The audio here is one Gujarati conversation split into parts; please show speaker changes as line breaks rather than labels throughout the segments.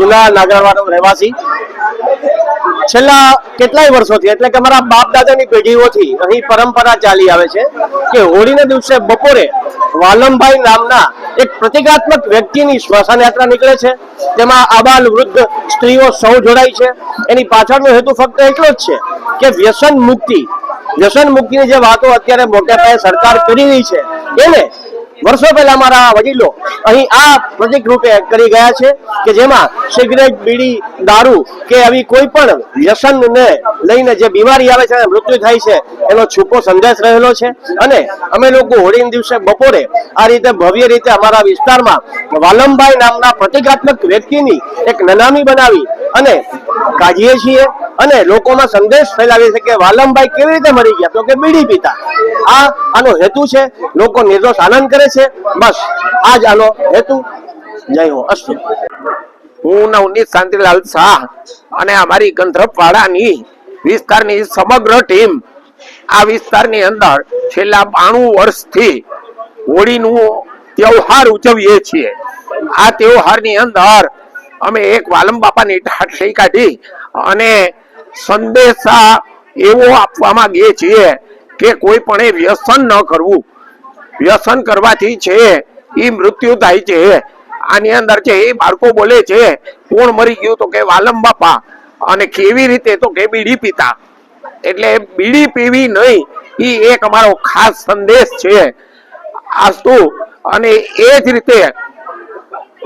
જૂના નાગરવાડો રહેવાસી. છેલ્લા કેટલાય વર્ષોથી, એટલે કે અમારા બાપ દાદાની પેઢીઓથી અહીં પરંપરા ચાલી આવે છે કે હોળીના દિવસે બપોરે વાલમભાઈ નામના એક પ્રતિકાત્મક વ્યક્તિની શ્મશાન યાત્રા નીકળે છે. તેમાં આબાલ વૃદ્ધ સ્ત્રીઓ સૌ જોડાય છે. એની પાછળનો હેતુ ફક્ત એટલો જ છે કે વ્યસન મુક્તિ, વ્યસન મુક્તિની જે વાતો અત્યારે મોટા પાયે સરકાર કરી રહી છે, એને વર્ષો પહેલા અમારા વડીલો અહીં આ પ્રતિક રૂપે કરી ગયા છે કે જેમાં સિગરેટ, બીડી, દારૂ કે આવી કોઈ પણ વ્યસનને લઈને જે બીમારી આવે છે અને મૃત્યુ થાય છે, એનો છૂપો સંદેશ રહેલો છે. અને અમે લોકો હોળી દિવસે બપોરે આ રીતે ભવ્ય રીતે અમારા વિસ્તારમાં વાલમભાઈ નામના પ્રતિકાત્મક વ્યક્તિની એક નનામી બનાવી અને કાઢીએ છીએ. અને લોકોમાં સંદેશ ફેલાવી કે વાલમભાઈ કેવી રીતે મરી ગયા? તો કે બીડી પીતા. આ આનો હેતુ છે. લોકો નિર્દોષ આનંદ કરે છે. બસ આ જ આનો હેતુ. જય હો અસ્તુ.
હું નવનીત શાંતિલાલ શાહ અને અમારી ગંધર્વવાડાની વિસ્તારની સમગ્ર ટીમ આ વિસ્તારની અંદર છેલ્લા બાણું વર્ષથી હોળીનું તહેવાર ઉજવીએ છીએ. આ તહેવારની અંદર અમે એક વાલમ બાપાની ઠાઠી કાઢી અને સંદેશા એવો આપવા માંગીએ છીએ કે કોઈ પણ વ્યસન ન કરવું. વ્યસન કરવાથી છે એ મૃત્યુ થાય છે. આની અંદર છે એ બાળકો બોલે છે, કોણ મરી ગયું તો કે વાલમ બાપા? અને કેવી રીતે તો કે બીડી પીતા. એટલે બીડી પીવી નહીં, એ એક અમારો ખાસ સંદેશ છે. આસ્તુ અને એ જ રીતે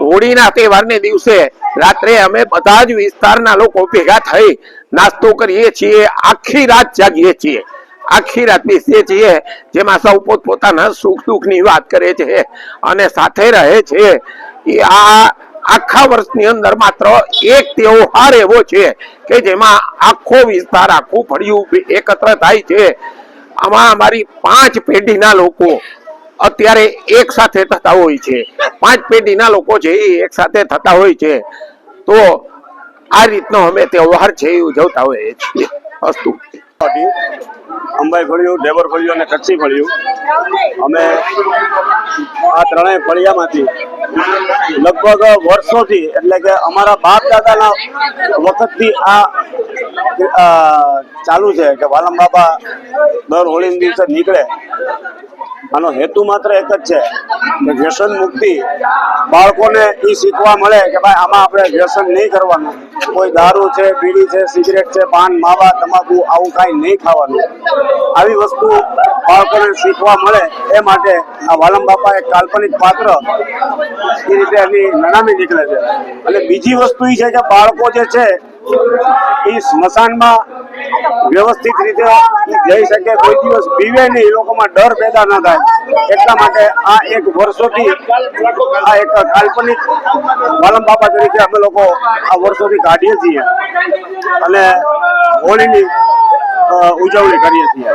હોળીના તહેવારને દિવસે રાત્રે અમે બધા જ વિસ્તારના લોકો ભેગા થઈ નાસ્તો કરીએ છીએ, આખી રાત જાગીએ છીએ. આખી રાત બેસીએ છીએ, જેમાં સૌ પોતપોતાના સુખ દુઃખની વાત કરે છે અને સાથે રહે છે. એ આ આખા વર્ષની અંદર માત્ર એક તહેવાર એવો છે કે જેમાં આખો વિસ્તાર આખું ફળિયું એકત્ર થાય છે. આમાં અમારી પાંચ પેઢીના લોકો અત્યારે એક સાથે થતા હોય છે. પાંચ પેઢીના લોકો છે એ એક સાથે થતા હોય છે. તો આ રીતનો અમે તહેવાર છે એ ઉજવતા હોઈએ છીએ. અસ્તુ.
અંબાઈ ફળિયું, ઢેબર ફળિયું અને કચ્છી ફળિયું. અમે આ ત્રણેય ફળિયામાંથી લગભગ વર્ષોથી એટલે કે અમારા બાપ દાદાના વખતથી આ ચાલુ છે કે વાલમ બાબા દર હોળીના દિવસે નીકળે. આનો હેતુ માત્ર એક જ છે કે વ્યસન મુક્તિ. બાળકોને એ શીખવા મળે કે ભાઈ આમાં આપણે વ્યસન નહીં કરવાનું. કોઈ દારૂ છે, બીડી છે, સિગરેટ છે, પાન, માવા, તમાકુ, આવું કાંઈ નહીં ખાવાનું. આવી વસ્તુ બાળકોને શીખવા મળે એ માટે આ વાલમ બાપા એક કાલ્પનિક પાત્ર એ રીતે એની નનામી નીકળે છે. અને બીજી વસ્તુ એ છે કે બાળકો જે છે એ સ્મશાનમાં વ્યવસ્થિત રીતે જઈ શકે, કોઈ દિવસ પીવે નહીં, એ લોકોમાં ડર પેદા ન થાય. એટલા માટે આ એક વર્ષોથી, આ એક કાલ્પનિક માલમ બાપા તરીકે અમે લોકો આ વર્ષોથી કાઢીએ છીએ અને હોળીની ઉજવણી કરીએ છીએ.